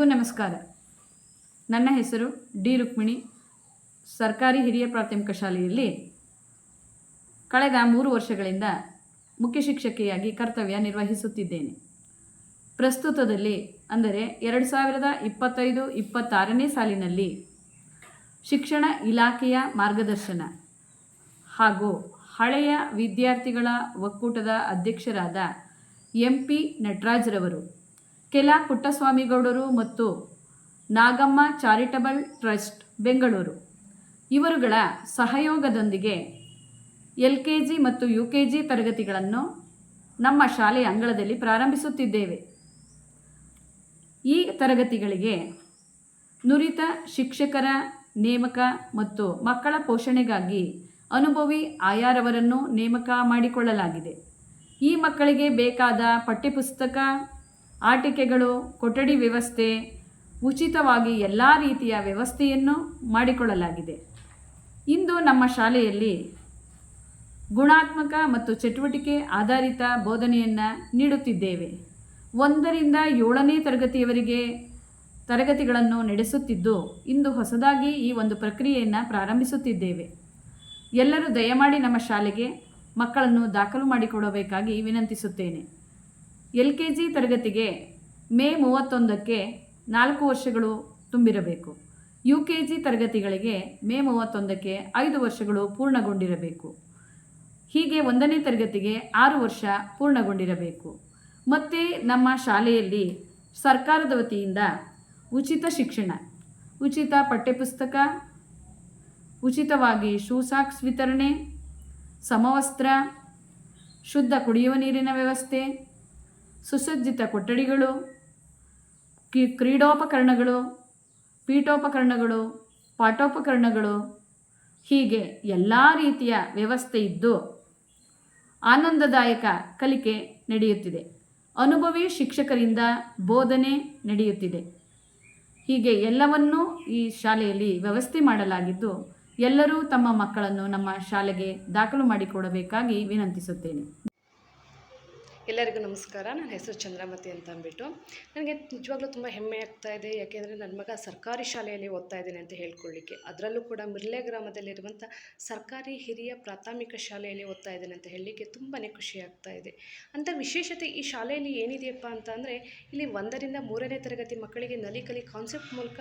ಎಲ್ಲರಿಗೂ ನಮಸ್ಕಾರ. ನನ್ನ ಹೆಸರು ಡಿ ರುಕ್ಮಿಣಿ. ಸರ್ಕಾರಿ ಹಿರಿಯ ಪ್ರಾಥಮಿಕ ಶಾಲೆಯಲ್ಲಿ ಕಳೆದ ಮೂರು ವರ್ಷಗಳಿಂದ ಮುಖ್ಯ ಶಿಕ್ಷಕಿಯಾಗಿ ಕರ್ತವ್ಯ ನಿರ್ವಹಿಸುತ್ತಿದ್ದೇನೆ. ಪ್ರಸ್ತುತದಲ್ಲಿ ಅಂದರೆ ಎರಡು ಸಾವಿರದ ಇಪ್ಪತ್ತೈದು ಇಪ್ಪತ್ತಾರನೇ ಸಾಲಿನಲ್ಲಿ ಶಿಕ್ಷಣ ಇಲಾಖೆಯ ಮಾರ್ಗದರ್ಶನ ಹಾಗೂ ಹಳೆಯ ವಿದ್ಯಾರ್ಥಿಗಳ ಒಕ್ಕೂಟದ ಅಧ್ಯಕ್ಷರಾದ ಎಂ ಪಿ ನಟರಾಜ್ರವರು ಕೆಲ ಪುಟ್ಟಸ್ವಾಮಿಗೌಡರು ಮತ್ತು ನಾಗಮ್ಮ ಚಾರಿಟಬಲ್ ಟ್ರಸ್ಟ್, ಬೆಂಗಳೂರು. ಇವರುಗಳ ಸಹಯೋಗದೊಂದಿಗೆ ಎಲ್ ಕೆ ಜಿ ಮತ್ತು ಯು ಕೆ ಜಿ ತರಗತಿಗಳನ್ನು ನಮ್ಮ ಶಾಲೆಯ ಅಂಗಳದಲ್ಲಿ ಪ್ರಾರಂಭಿಸುತ್ತಿದ್ದೇವೆ. ಈ ತರಗತಿಗಳಿಗೆ ನುರಿತ ಶಿಕ್ಷಕರ ನೇಮಕ ಮತ್ತು ಮಕ್ಕಳ ಪೋಷಣೆಗಾಗಿ ಅನುಭವಿ ಆಯಾರವರನ್ನು ನೇಮಕ ಮಾಡಿಕೊಳ್ಳಲಾಗಿದೆ. ಈ ಮಕ್ಕಳಿಗೆ ಬೇಕಾದ ಪಠ್ಯಪುಸ್ತಕ ಆಟಿಕೆಗಳು, ಕೊಠಡಿ ವ್ಯವಸ್ಥೆ, ಉಚಿತವಾಗಿ ಎಲ್ಲ ರೀತಿಯ ವ್ಯವಸ್ಥೆಯನ್ನು ಮಾಡಿಕೊಳ್ಳಲಾಗಿದೆ. ಇಂದು ನಮ್ಮ ಶಾಲೆಯಲ್ಲಿ ಗುಣಾತ್ಮಕ ಮತ್ತು ಚಟುವಟಿಕೆ ಆಧಾರಿತ ಬೋಧನೆಯನ್ನು ನೀಡುತ್ತಿದ್ದೇವೆ. ಒಂದರಿಂದ ಏಳನೇ ತರಗತಿಯವರೆಗೆ ತರಗತಿಗಳನ್ನು ನಡೆಸುತ್ತಿದ್ದು, ಇಂದು ಹೊಸದಾಗಿ ಈ ಒಂದು ಪ್ರಕ್ರಿಯೆಯನ್ನು ಪ್ರಾರಂಭಿಸುತ್ತಿದ್ದೇವೆ. ಎಲ್ಲರೂ ದಯಮಾಡಿ ನಮ್ಮ ಶಾಲೆಗೆ ಮಕ್ಕಳನ್ನು ದಾಖಲು ಮಾಡಿಕೊಡಬೇಕಾಗಿ ವಿನಂತಿಸುತ್ತೇನೆ. ಎಲ್ ಕೆ ಜಿ ತರಗತಿಗೆ ಮೇ ಮೂವತ್ತೊಂದಕ್ಕೆ ನಾಲ್ಕು ವರ್ಷಗಳು ತುಂಬಿರಬೇಕು. ಯು ಕೆ ಜಿ ತರಗತಿಗಳಿಗೆ ಮೇ ಮೂವತ್ತೊಂದಕ್ಕೆ ಐದು ವರ್ಷಗಳು ಪೂರ್ಣಗೊಂಡಿರಬೇಕು. ಹೀಗೆ ಒಂದನೇ ತರಗತಿಗೆ ಆರು ವರ್ಷ ಪೂರ್ಣಗೊಂಡಿರಬೇಕು. ಮತ್ತು ನಮ್ಮ ಶಾಲೆಯಲ್ಲಿ ಸರ್ಕಾರದ ವತಿಯಿಂದ ಉಚಿತ ಶಿಕ್ಷಣ, ಉಚಿತ ಪಠ್ಯಪುಸ್ತಕ, ಉಚಿತವಾಗಿ ಶೂ ಸಾಕ್ಸ್ ವಿತರಣೆ, ಸಮವಸ್ತ್ರ, ಶುದ್ಧ ಕುಡಿಯುವ ನೀರಿನ ವ್ಯವಸ್ಥೆ ಸುಸಜ್ಜಿತ ಕೊಠಡಿಗಳು, ಕಿ, ಕ್ರೀಡೋಪಕರಣಗಳು, ಪೀಠೋಪಕರಣಗಳು, ಪಾಠೋಪಕರಣಗಳು, ಹೀಗೆ ಎಲ್ಲ ರೀತಿಯ ವ್ಯವಸ್ಥೆ ಇದ್ದು ಆನಂದದಾಯಕ ಕಲಿಕೆ ನಡೆಯುತ್ತಿದೆ. ಅನುಭವಿ ಶಿಕ್ಷಕರಿಂದ ಬೋಧನೆ ನಡೆಯುತ್ತಿದೆ. ಹೀಗೆ ಎಲ್ಲವನ್ನೂ ಈ ಶಾಲೆಯಲ್ಲಿ ವ್ಯವಸ್ಥೆ ಮಾಡಲಾಗಿದ್ದು ಎಲ್ಲರೂ ತಮ್ಮ ಮಕ್ಕಳನ್ನು ನಮ್ಮ ಶಾಲೆಗೆ ದಾಖಲು ಮಾಡಿಕೊಡಬೇಕಾಗಿ ವಿನಂತಿಸುತ್ತೇನೆ. ಎಲ್ಲರಿಗೂ ನಮಸ್ಕಾರ. ನನ್ನ ಹೆಸರು ಚಂದ್ರಮತಿ ಅಂತ ಅಂದ್ಬಿಟ್ಟು. ನನಗೆ ನಿಜವಾಗ್ಲೂ ತುಂಬ ಹೆಮ್ಮೆ ಆಗ್ತಾ ಇದೆ. ಯಾಕೆಂದರೆ ನನ್ನ ಮಗ ಸರ್ಕಾರಿ ಶಾಲೆಯಲ್ಲಿ ಓದ್ತಾ ಇದ್ದೇನೆ ಅಂತ ಹೇಳ್ಕೊಳ್ಳಿಕ್ಕೆ. ಅದರಲ್ಲೂ ಕೂಡ ಮಿರ್ಲೆ ಗ್ರಾಮದಲ್ಲಿರುವಂಥ ಸರ್ಕಾರಿ ಹಿರಿಯ ಪ್ರಾಥಮಿಕ ಶಾಲೆಯಲ್ಲಿ ಓದ್ತಾ ಇದ್ದೇನೆ ಅಂತ ಹೇಳಲಿಕ್ಕೆ ತುಂಬಾ ಖುಷಿ ಆಗ್ತಾ ಇದೆ. ಅಂತ ವಿಶೇಷತೆ ಈ ಶಾಲೆಯಲ್ಲಿ ಏನಿದೆಯಪ್ಪ ಅಂತ ಅಂದರೆ, ಇಲ್ಲಿ ಒಂದರಿಂದ ಮೂರನೇ ತರಗತಿ ಮಕ್ಕಳಿಗೆ ನಲಿ ಕಲಿ ಕಾನ್ಸೆಪ್ಟ್ ಮೂಲಕ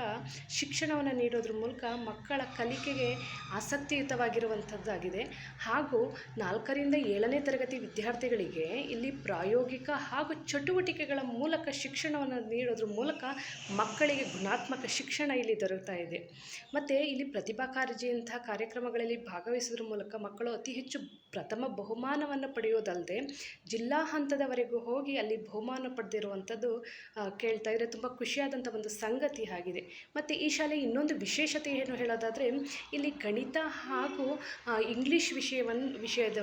ಶಿಕ್ಷಣವನ್ನು ನೀಡೋದ್ರ ಮೂಲಕ ಮಕ್ಕಳ ಕಲಿಕೆಗೆ ಆಸಕ್ತಿಯುತವಾಗಿರುವಂಥದ್ದಾಗಿದೆ. ಹಾಗೂ ನಾಲ್ಕರಿಂದ ಏಳನೇ ತರಗತಿ ವಿದ್ಯಾರ್ಥಿಗಳಿಗೆ ಇಲ್ಲಿ ಪ್ರಾಯೋಗಿಕ ಹಾಗೂ ಚಟುವಟಿಕೆಗಳ ಮೂಲಕ ಶಿಕ್ಷಣವನ್ನು ನೀಡೋದ್ರ ಮೂಲಕ ಮಕ್ಕಳಿಗೆ ಗುಣಾತ್ಮಕ ಶಿಕ್ಷಣ ಇಲ್ಲಿ ದೊರಕ್ತಾ ಇದೆ. ಮತ್ತು ಇಲ್ಲಿ ಪ್ರತಿಭಾ ಕಾರಂಜಿಯಂತಹ ಕಾರ್ಯಕ್ರಮಗಳಲ್ಲಿ ಭಾಗವಹಿಸೋದ್ರ ಮೂಲಕ ಮಕ್ಕಳು ಅತಿ ಹೆಚ್ಚು ಪ್ರಥಮ ಬಹುಮಾನವನ್ನು ಪಡೆಯೋದಲ್ಲದೆ ಜಿಲ್ಲಾ ಹಂತದವರೆಗೂ ಹೋಗಿ ಅಲ್ಲಿ ಬಹುಮಾನ ಪಡೆದಿರುವಂಥದ್ದು ಕೇಳ್ತಾ ಇದ್ರೆ ತುಂಬ ಖುಷಿಯಾದಂಥ ಒಂದು ಸಂಗತಿ ಆಗಿದೆ. ಮತ್ತು ಈ ಶಾಲೆ ಇನ್ನೊಂದು ವಿಶೇಷತೆ ಏನು ಹೇಳೋದಾದರೆ, ಇಲ್ಲಿ ಗಣಿತ ಹಾಗೂ ಇಂಗ್ಲೀಷ್ ವಿಷಯವನ್ನು ವಿಷಯದ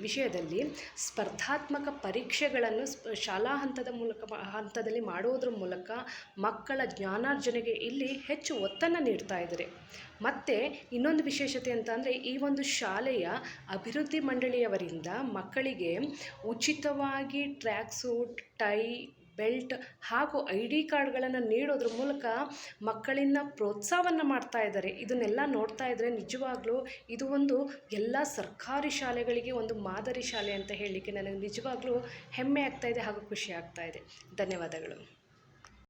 ವಿಷಯದಲ್ಲಿ ಸ್ಪರ್ಧಾತ್ಮಕ ಪರೀಕ್ಷೆಗಳನ್ನು ಶಾಲಾ ಹಂತದ ಮೂಲಕ ಹಂತದಲ್ಲಿ ಮಾಡೋದ್ರ ಮೂಲಕ ಮಕ್ಕಳ ಜ್ಞಾನಾರ್ಜನೆಗೆ ಇಲ್ಲಿ ಹೆಚ್ಚು ಒತ್ತನ್ನು ನೀಡ್ತಾ ಇದ್ದಾರೆ. ಮತ್ತು ಇನ್ನೊಂದು ವಿಶೇಷತೆ ಅಂತ ಅಂದರೆ ಈ ಒಂದು ಶಾಲೆಯ ಅಭಿವೃದ್ಧಿ ಮಂಡಳಿಯವರಿಂದ ಮಕ್ಕಳಿಗೆ ಉಚಿತವಾಗಿ ಟ್ರ್ಯಾಕ್ ಸೂಟ್, ಟೈ ಬೆಲ್ಟ್ ಹಾಗೂ ಐ ಡಿ ಕಾರ್ಡ್ಗಳನ್ನು ನೀಡೋದ್ರ ಮೂಲಕ ಮಕ್ಕಳಿಂದ ಪ್ರೋತ್ಸಾಹವನ್ನು ಮಾಡ್ತಾ ಇದ್ದಾರೆ. ಇದನ್ನೆಲ್ಲ ನೋಡ್ತಾ ಇದ್ದರೆ ನಿಜವಾಗ್ಲೂ ಇದು ಒಂದು ಎಲ್ಲ ಸರ್ಕಾರಿ ಶಾಲೆಗಳಿಗೆ ಒಂದು ಮಾದರಿ ಶಾಲೆ ಅಂತ ಹೇಳಲಿಕ್ಕೆ ನನಗೆ ನಿಜವಾಗ್ಲೂ ಹೆಮ್ಮೆ ಆಗ್ತಾ ಇದೆ ಹಾಗೂ ಖುಷಿ ಆಗ್ತಾ ಇದೆ. ಧನ್ಯವಾದಗಳು.